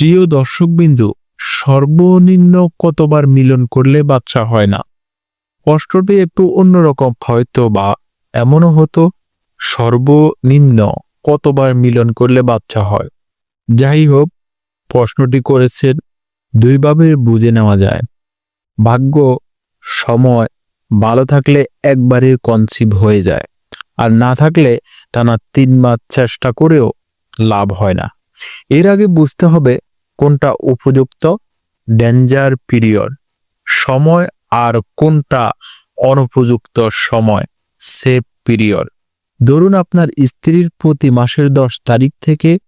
প্রিয় দর্শকবিন্দু, সর্বনিম্ন কতবার মিলন করলে বাচ্চা হয় না? প্রশ্নটি একটু অন্যরকম হয়তো বা এমনও হতো, সর্বনিম্ন কতবার মিলন করলে বাচ্চা হয়? যাই হোক, প্রশ্নটি করেছেন, দুইভাবে বুঝে নেওয়া যায়। ভাগ্য, সময়, ভালো থাকলে একবারে কনসিভ হয়ে যায়, আর না থাকলে টানা তিন মাস চেষ্টা করেও লাভ হয় না। এর আগে বুঝতে হবে কোনটা উপযুক্ত? ডেঞ্জার পিরিয়ড সময় আর কোনটা অনুপযুক্ত সময়? সেফ পিরিয়ড ধরুন আপনার স্ত্রীর প্রতি মাসের দশ তারিখ থেকে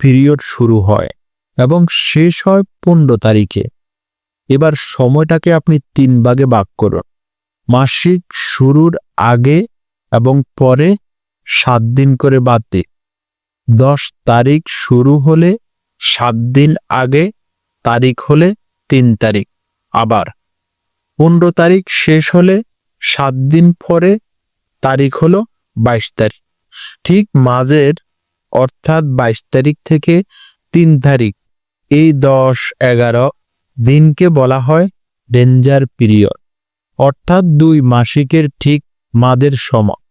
পিরিয়ড শুরু হয় এবং শেষ হয় পনেরো তারিখে। এবার সময়টাকে আপনি তিন ভাগে ভাগ করুন। মাসিক শুরুর আগে এবং পরে সাত দিন করে বাদ। দিন দশ তারিখ শুরু হলে সাত দিন আগে তারিখ হলে তিন তারিখ, আবার পনেরো তারিখ শেষ হলে সাত দিন পরে তারিখ হলো বাইশ তারিখ। ঠিক মাঝের অর্থাৎ বাইশ তারিখ থেকে তিন তারিখ, এই দশ এগারো দিনকে বলা হয় ডেঞ্জার পিরিয়ড, অর্থাৎ দুই মাসিকের ঠিক মাদের সময়।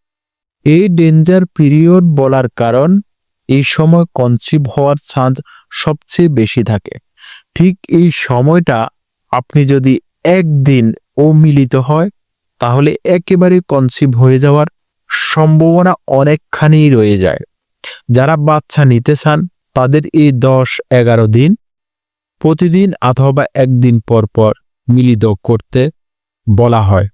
এই ডেঞ্জার পিরিয়ড বলার কারণ এই সময় কনসিভ হওয়ার চান্স সবচেয়ে বেশি থাকে। ঠিক এই সময়টা আপনি যদি একদিন অমিলিত হয়, তাহলে একেবারে কনসিভ হয়ে যাওয়ার সম্ভাবনা অনেকখানি রয়ে যায়। যারা বাচ্চা নিতে চান, তাদের এই দশ এগারো দিন প্রতিদিন অথবা একদিন পর পর মিলিত করতে বলা হয়।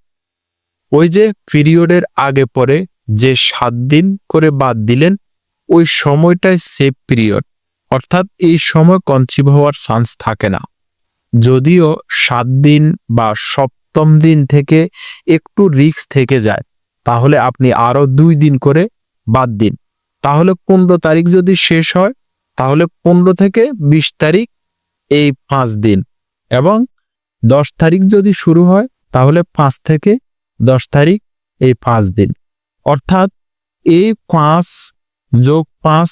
ওই যে পিরিয়ডের আগে পরে যে সাত দিন করে বাদ দিলেন, ওই সময়টাই সেফ পিরিয়ড অর্থাৎ এই সময় কনসিভ হওয়ার চান্স থাকে না। যদিও সাত দিন বা সপ্তম দিন থেকে একটু রিস্ক থেকে যায়, তাহলে আপনি আরও দুই দিন করে বাদ দিন। তাহলে পনেরো তারিখ যদি শেষ হয়, তাহলে পনেরো থেকে বিশ তারিখ এই পাঁচ দিন। এবং দশ তারিখ যদি শুরু হয়, তাহলে পাঁচ থেকে দশ তারিখ এই পাঁচ দিন। অর্থাৎ এই পাঁচ যোগ পাঁচ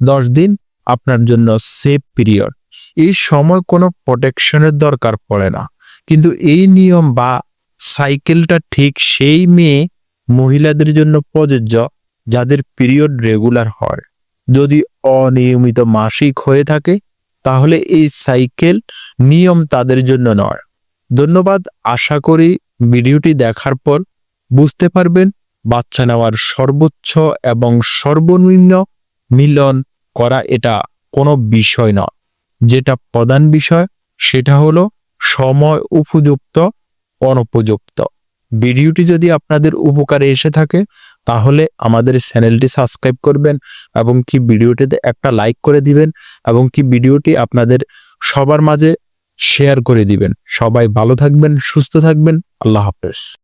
দশ দিন আপনার জন্য সেফ পিরিয়ড এই সময় কোনো প্রোটেকশনের দরকার পড়ে না। কিন্তু এই নিয়ম বা সাইকেলটা ঠিক সেই মেয়ে মহিলাদের জন্য প্রযোজ্য যাদের পিরিয়ড রেগুলার হয়। যদি অনিয়মিত মাসিক হয়ে থাকে, তাহলে এই সাইকেল নিয়ম তাদের জন্য নয়। ধন্যবাদ, আশা করি ভিডিওটি দেখার পর বুঝতে পারবেন, বাচ্চা নেওয়ার সর্বোচ্চ এবং সর্বনিম্ন মিলন করা এটা কোনো বিষয় নয়। যেটা প্রধান বিষয়, সেটা হলো সময় উপযুক্ত, অনুপযুক্ত। ভিডিওটি যদি আপনাদের উপকারে এসে থাকে, তাহলে আমাদের চ্যানেলটি সাবস্ক্রাইব করবেন এবং কি ভিডিওটিতে একটা লাইক করে দিবেন এবং কি ভিডিওটি আপনাদের সবার মাঝে শেয়ার করে দিবেন। সবাই ভালো থাকবেন, সুস্থ থাকবেন। আল্লাহ হাফেজ।